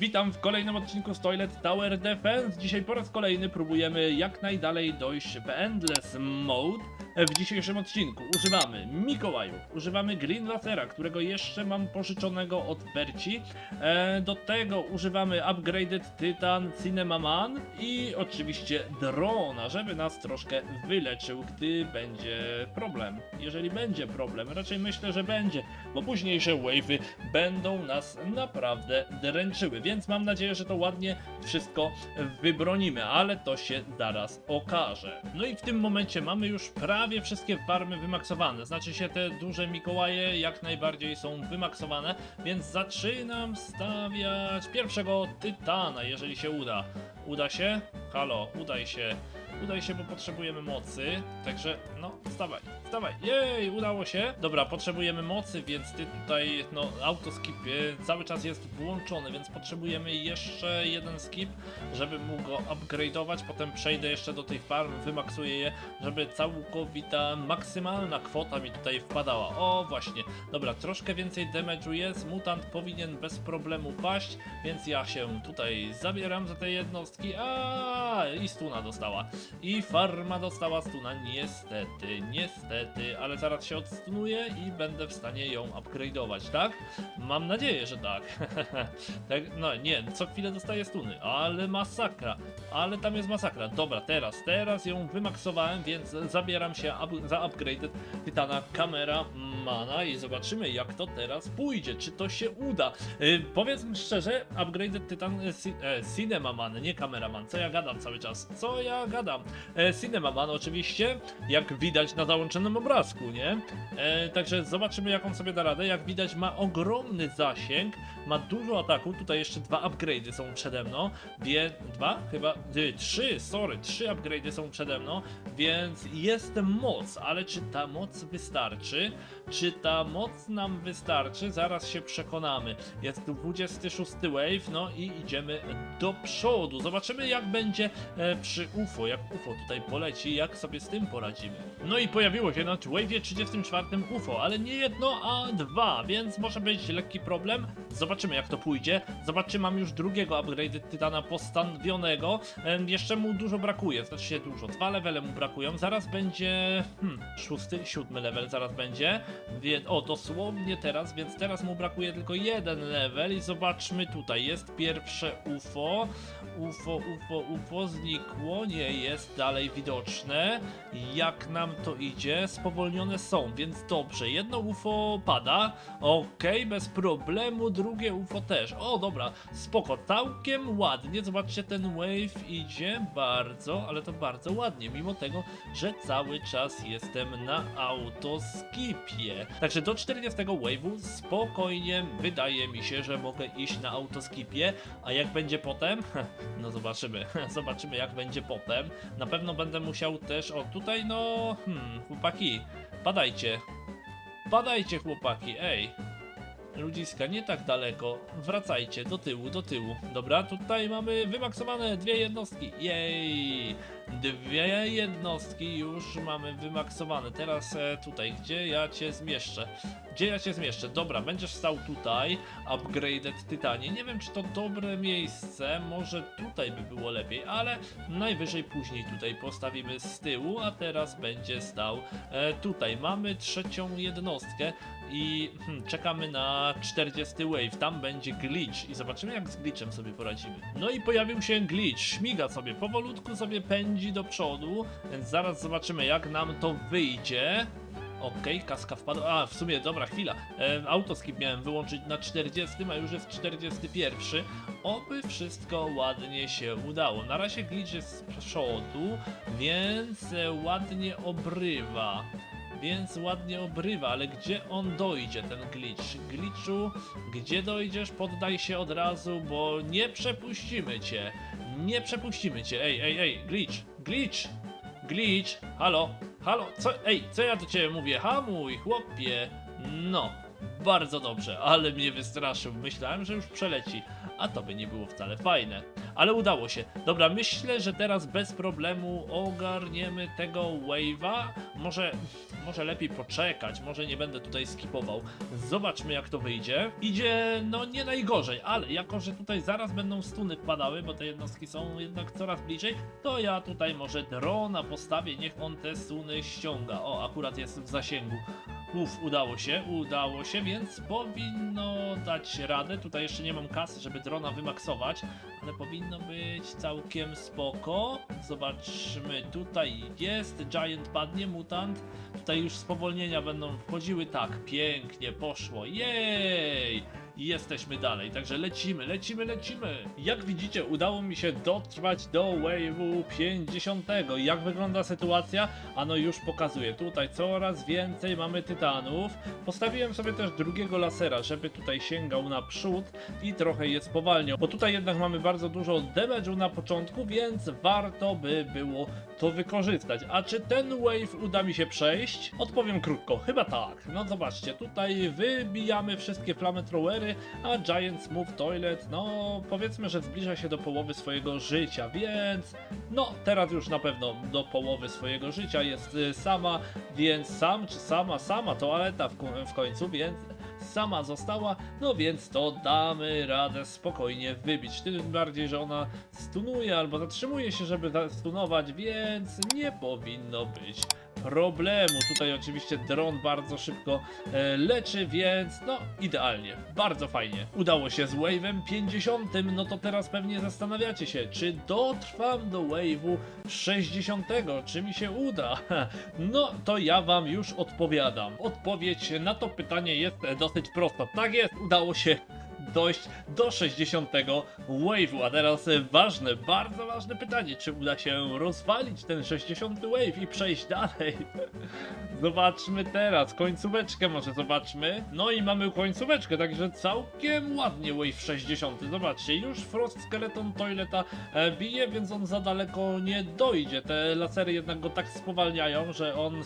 Witam w kolejnym odcinku z Toilet Tower Defense. Dzisiaj po raz kolejny próbujemy jak najdalej dojść w Endless Mode. W dzisiejszym odcinku używamy Mikołajów, używamy Green Lasera, którego jeszcze mam pożyczonego od Berci. E, do tego używamy Upgraded Titan Cinema Man i oczywiście drona, żeby nas troszkę wyleczył, gdy będzie problem. Jeżeli będzie problem, raczej myślę, że będzie, bo późniejsze wave'y będą nas naprawdę dręczyły, więc mam nadzieję, że to ładnie wszystko wybronimy, ale to się zaraz okaże. No i w tym momencie mamy już prawie wszystkie farmy wymaksowane, znaczy się te duże Mikołaje jak najbardziej są wymaksowane, więc zaczynam stawiać pierwszego Tytana, jeżeli się uda. Uda się? Halo, udaj się. Udaj się, bo potrzebujemy mocy. Także, no, wstawaj, wstawaj. Jej, udało się. Dobra, potrzebujemy mocy, więc ty tutaj, no, autoskip e, cały czas jest włączony, więc potrzebujemy jeszcze jeden skip, żeby mógł go upgrade'ować. Potem przejdę jeszcze do tych farm, wymaksuję je, żeby całkowita, maksymalna kwota mi tutaj wpadała. O, właśnie. Dobra, troszkę więcej damage'u jest. Mutant powinien bez problemu paść, więc ja się tutaj zabieram za te jednostki. A i stuna dostała. I farma dostała stuna, niestety, niestety, ale zaraz się odstunuje i będę w stanie ją upgrade'ować, tak? Mam nadzieję, że tak. tak. No nie, co chwilę dostaję stuny, ale masakra, ale tam jest masakra. Dobra, teraz, teraz ją wymaksowałem, więc zabieram się up, za upgraded Titana Kamera Mana i zobaczymy jak to teraz pójdzie, czy to się uda. Yy, powiedzmy szczerze, upgraded Titan ci- e, Cinema Man, nie Kameraman, co ja gadam cały czas, co ja gadam. E, Cinema Man oczywiście, jak widać na załączonym obrazku, nie? E, także zobaczymy jak on sobie da radę. Jak widać ma ogromny zasięg, ma dużo ataku, tutaj jeszcze dwa upgrade'y są przede mną, dwa? Chyba... Y, trzy, sorry, trzy upgrade'y są przede mną, więc jest moc, ale czy ta moc wystarczy? Czy ta moc nam wystarczy? Zaraz się przekonamy. Jest tu 26 wave, no i idziemy do przodu. Zobaczymy jak będzie e, przy UFO, jak UFO tutaj poleci, jak sobie z tym poradzimy. No i pojawiło się na wave'ie 34 UFO, ale nie jedno, a dwa, więc może być lekki problem. Zobaczymy jak to pójdzie. Zobaczcie, mam już drugiego upgrade Tytana postanowionego. Jeszcze mu dużo brakuje, znaczy się dużo. Dwa levele mu brakują. Zaraz będzie hmm, szósty, siódmy level zaraz będzie. Więc, o, dosłownie teraz, więc teraz mu brakuje tylko jeden level i zobaczmy tutaj. Jest pierwsze UFO. UFO, UFO, UFO znikło, nie jest dalej widoczne. Jak nam to idzie? Spowolnione są, więc dobrze. Jedno UFO pada, okej, bez problemu. Drugie UFO też. O, dobra, spoko, całkiem ładnie. Zobaczcie, ten wave idzie bardzo, ale to bardzo ładnie, mimo tego, że cały czas jestem na autoskipie. Także do 40 wave'u spokojnie wydaje mi się, że mogę iść na autoskipie, a jak będzie potem? No zobaczymy, zobaczymy jak będzie potem. Na pewno będę musiał też, o tutaj no, hmm, chłopaki, padajcie. Padajcie chłopaki, ej. Ludziska, nie tak daleko. Wracajcie do tyłu, do tyłu. Dobra, tutaj mamy wymaksowane dwie jednostki. Jej! Dwie jednostki już mamy wymaksowane. Teraz e, tutaj, gdzie ja cię zmieszczę? Gdzie ja cię zmieszczę? Dobra, będziesz stał tutaj. Upgraded Tytanie. Nie wiem, czy to dobre miejsce. Może tutaj by było lepiej, ale najwyżej później tutaj postawimy z tyłu, a teraz będzie stał e, tutaj. Mamy trzecią jednostkę i hmm, czekamy na 40 wave. Tam będzie glitch i zobaczymy jak z glitchem sobie poradzimy. No i pojawił się glitch. Śmiga sobie, powolutku sobie pędzi do przodu, więc zaraz zobaczymy jak nam to wyjdzie. Okej, kaska wpadła. A, w sumie, dobra, chwila. E, autoskip miałem wyłączyć na 40, a już jest 41. Oby wszystko ładnie się udało. Na razie glitch jest z przodu, więc ładnie obrywa. Więc ładnie obrywa, ale gdzie on dojdzie, ten glitch? Glitchu, gdzie dojdziesz? Poddaj się od razu, bo nie przepuścimy cię. Nie przepuścimy cię. Ej, ej, ej, glitch, glitch, glitch, halo, halo, co, ej, co ja do ciebie mówię? Hamuj, chłopie. No, bardzo dobrze, ale mnie wystraszył. Myślałem, że już przeleci, a to by nie było wcale fajne. Ale udało się. Dobra, myślę, że teraz bez problemu ogarniemy tego wave'a. Może, może lepiej poczekać, może nie będę tutaj skipował. Zobaczmy jak to wyjdzie. Idzie, no nie najgorzej, ale jako, że tutaj zaraz będą stuny wpadały, bo te jednostki są jednak coraz bliżej, to ja tutaj może drona postawię, niech on te stuny ściąga. O, akurat jest w zasięgu. Uf, udało się, udało się, więc powinno dać radę. Tutaj jeszcze nie mam kasy, żeby drona wymaksować, ale powinno być całkiem spoko. Zobaczmy, tutaj jest, Giant padnie, mutant. Tutaj już spowolnienia będą wchodziły, tak, pięknie, poszło, jej! Jesteśmy dalej, także lecimy, lecimy, lecimy. Jak widzicie, udało mi się dotrwać do wave'u 50. Jak wygląda sytuacja? Ano już pokazuję. Tutaj coraz więcej mamy tytanów. Postawiłem sobie też drugiego lasera, żeby tutaj sięgał na przód i trochę je spowalniał. Bo tutaj jednak mamy bardzo dużo damage'u na początku, więc warto by było to wykorzystać. A czy ten wave uda mi się przejść? Odpowiem krótko, chyba tak. No zobaczcie, tutaj wybijamy wszystkie flamethrowery, a Giant Smooth Toilet, no powiedzmy, że zbliża się do połowy swojego życia, więc no teraz już na pewno do połowy swojego życia jest y, sama, więc sam czy sama, sama toaleta w, w końcu, więc sama została, no więc to damy radę spokojnie wybić. Tym bardziej, że ona stunuje albo zatrzymuje się, żeby stunować, więc nie powinno być problemu. Tutaj oczywiście dron bardzo szybko e, leczy, więc no idealnie, bardzo fajnie. Udało się z wave'em 50, no to teraz pewnie zastanawiacie się, czy dotrwam do wave'u 60, czy mi się uda? No to ja wam już odpowiadam. Odpowiedź na to pytanie jest e, dosyć prosta. Tak jest, udało się dojść do 60 wave'u. A teraz ważne, bardzo ważne pytanie, czy uda się rozwalić ten 60 wave i przejść dalej? Zobaczmy teraz, końcóweczkę może zobaczmy. No i mamy końcóweczkę, także całkiem ładnie wave 60. Zobaczcie, już Frost Skeleton Toileta e, bije, więc on za daleko nie dojdzie. Te lasery jednak go tak spowalniają, że on,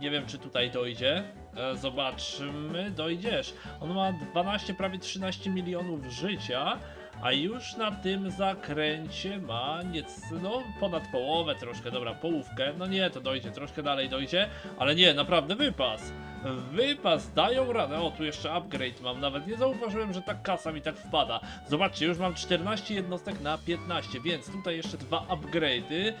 nie wiem czy tutaj dojdzie. E, Zobaczmy, dojdziesz. On ma 12, prawie 13 milionów życia, a już na tym zakręcie ma nieco, no ponad połowę troszkę, dobra, połówkę. No nie, to dojdzie, troszkę dalej dojdzie, ale nie, naprawdę wypas. Wypas, dają radę. O, tu jeszcze upgrade mam, nawet nie zauważyłem, że tak kasa mi tak wpada. Zobaczcie, już mam 14 jednostek na 15, więc tutaj jeszcze dwa upgrade'y.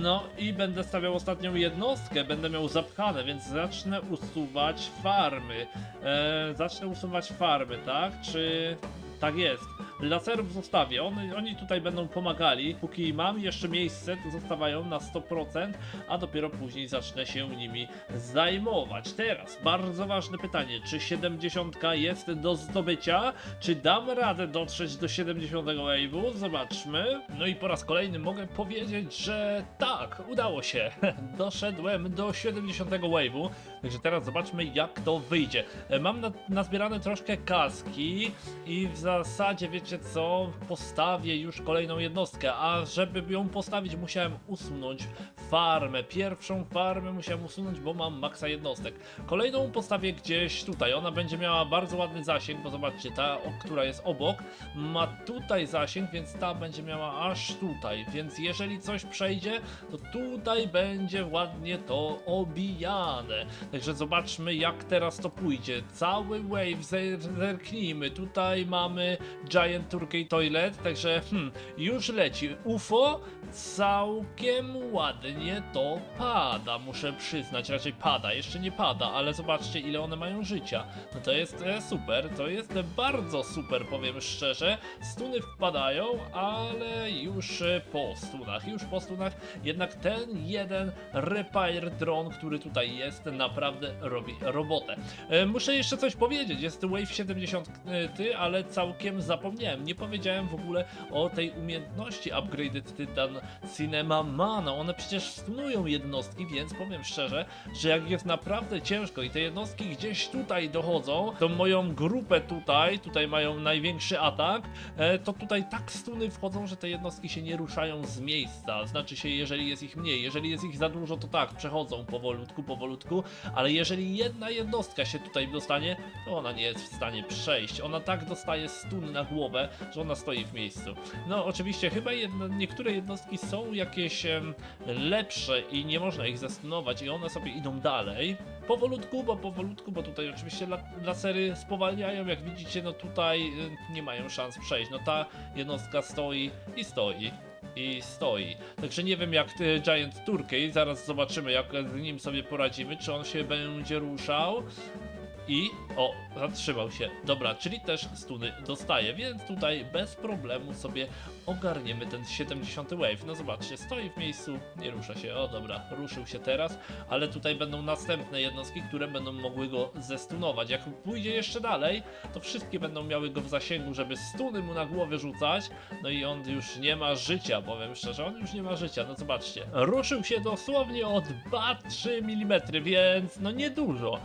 No i będę stawiał ostatnią jednostkę, będę miał zapchane, więc zacznę usuwać farmy. E, zacznę usuwać farmy, tak? Czy... Tak jest. Laserów zostawię, oni, tutaj będą pomagali. Póki mam jeszcze miejsce, to zostawają na 100%, a dopiero później zacznę się nimi zajmować. Teraz bardzo ważne pytanie, czy 70 jest do zdobycia? Czy dam radę dotrzeć do 70 wave'u? Zobaczmy. No i po raz kolejny mogę powiedzieć, że tak, udało się. Doszedłem do 70 wave'u, także teraz zobaczmy jak to wyjdzie. E, Mam na, nazbierane troszkę kaski i w zasadzie wiecie co, postawię już kolejną jednostkę, a żeby ją postawić musiałem usunąć farmę. Pierwszą farmę musiałem usunąć, bo mam maksa jednostek. Kolejną postawię gdzieś tutaj, ona będzie miała bardzo ładny zasięg, bo zobaczcie, ta, która jest obok, ma tutaj zasięg, więc ta będzie miała aż tutaj, więc jeżeli coś przejdzie, to tutaj będzie ładnie to obijane. Także zobaczmy jak teraz to pójdzie. Cały wave zer- zerknijmy. Tutaj mamy Giant Turkey Toilet, także hmm, już leci. UFO całkiem ładnie to pada, muszę przyznać, raczej pada, jeszcze nie pada, ale zobaczcie ile one mają życia. No to jest e, super, to jest bardzo super, powiem szczerze. Stuny wpadają, ale już e, po stunach, już po stunach, jednak ten jeden repair drone, który tutaj jest, naprawdę robi robotę. E, Muszę jeszcze coś powiedzieć, jest Wave 70, ty, ale całkiem zapomniałem. Nie powiedziałem w ogóle o tej umiejętności Upgraded Titan Cinema Mana. One przecież stunują jednostki, więc powiem szczerze, że jak jest naprawdę ciężko i te jednostki gdzieś tutaj dochodzą, to moją grupę tutaj, tutaj mają największy atak, e, to tutaj tak stuny wchodzą, że te jednostki się nie ruszają z miejsca. Znaczy się, jeżeli jest ich mniej, jeżeli jest ich za dużo, to tak, przechodzą powolutku, powolutku, ale jeżeli jedna jednostka się tutaj dostanie, to ona nie jest w stanie przejść. Ona tak dostaje stun na głowę, że ona stoi w miejscu. No oczywiście chyba jedno, niektóre jednostki są jakieś em, lepsze i nie można ich zastunować i one sobie idą dalej. Powolutku, bo powolutku, bo tutaj oczywiście la, lasery spowalniają, jak widzicie, no tutaj nie mają szans przejść. No ta jednostka stoi i stoi. I stoi. Także nie wiem jak y, Giant Turkey, zaraz zobaczymy jak z nim sobie poradzimy, czy on się będzie ruszał. I o, zatrzymał się. Dobra, czyli też stuny dostaje, więc tutaj bez problemu sobie ogarniemy ten 70 wave. No zobaczcie, stoi w miejscu, nie rusza się. O dobra, ruszył się teraz, ale tutaj będą następne jednostki, które będą mogły go zestunować. Jak pójdzie jeszcze dalej, to wszystkie będą miały go w zasięgu, żeby stuny mu na głowę rzucać. No i on już nie ma życia, powiem szczerze, on już nie ma życia. No zobaczcie, ruszył się dosłownie o 2-3 mm, więc no niedużo.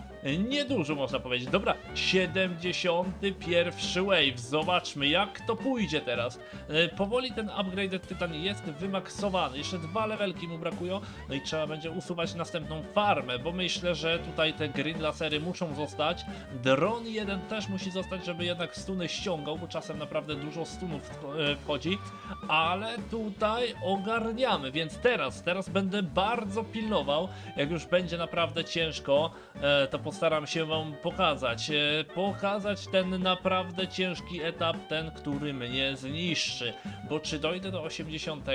Niedużo można powiedzieć. Dobra, 71 wave. Zobaczmy jak to pójdzie teraz. E, Powoli ten upgraded tytan jest wymaksowany. Jeszcze dwa levelki mu brakują. No i trzeba będzie usuwać następną farmę, bo myślę, że tutaj te green lasery muszą zostać. Dron jeden też musi zostać, żeby jednak stuny ściągał, bo czasem naprawdę dużo stunów e, wchodzi. Ale tutaj ogarniamy, więc teraz, teraz będę bardzo pilnował. Jak już będzie naprawdę ciężko, e, to postaram się wam pokazać. E, pokazać ten naprawdę ciężki etap, ten, który mnie zniszczy. Bo czy dojdę do 80?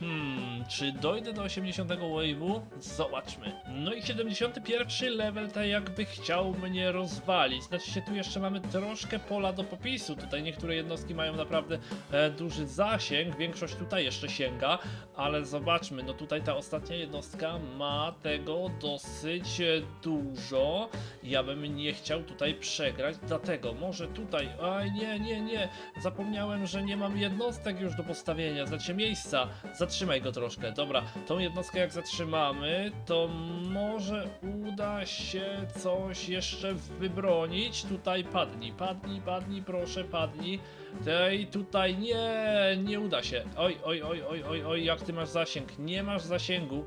Hmm, czy dojdę do 80 wave'u? Zobaczmy. No i 71 level tak jakby chciał mnie rozwalić. Znaczy się tu jeszcze mamy troszkę pola do popisu. Tutaj niektóre jednostki mają naprawdę e, duży zasięg, większość tutaj jeszcze sięga, ale zobaczmy, no tutaj ta ostatnia jednostka ma tego dosyć e, dużo. Ja bym nie chciał tutaj przegrać, dlatego może tutaj, aj nie, nie, nie, zapomniałem, że nie mam jednostek już do postawienia, znaczy miejsca, zatrzymaj go troszkę, dobra, tą jednostkę jak zatrzymamy, to może uda się coś jeszcze wybronić, tutaj padnij, padnij, padnij, proszę, padnij, tej tutaj nie, nie uda się, oj, oj, oj, oj, oj, oj, jak ty masz zasięg, nie masz zasięgu,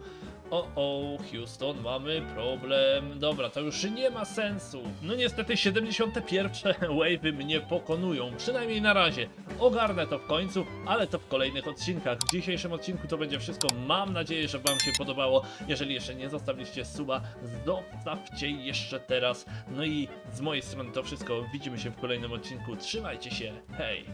o, o, Houston, mamy problem. Dobra, to już nie ma sensu. No niestety 71 wave'y mnie pokonują, przynajmniej na razie. Ogarnę to w końcu, ale to w kolejnych odcinkach. W dzisiejszym odcinku to będzie wszystko. Mam nadzieję, że wam się podobało. Jeżeli jeszcze nie zostawiliście suba, zostawcie jeszcze teraz. No i z mojej strony to wszystko. Widzimy się w kolejnym odcinku. Trzymajcie się. Hej!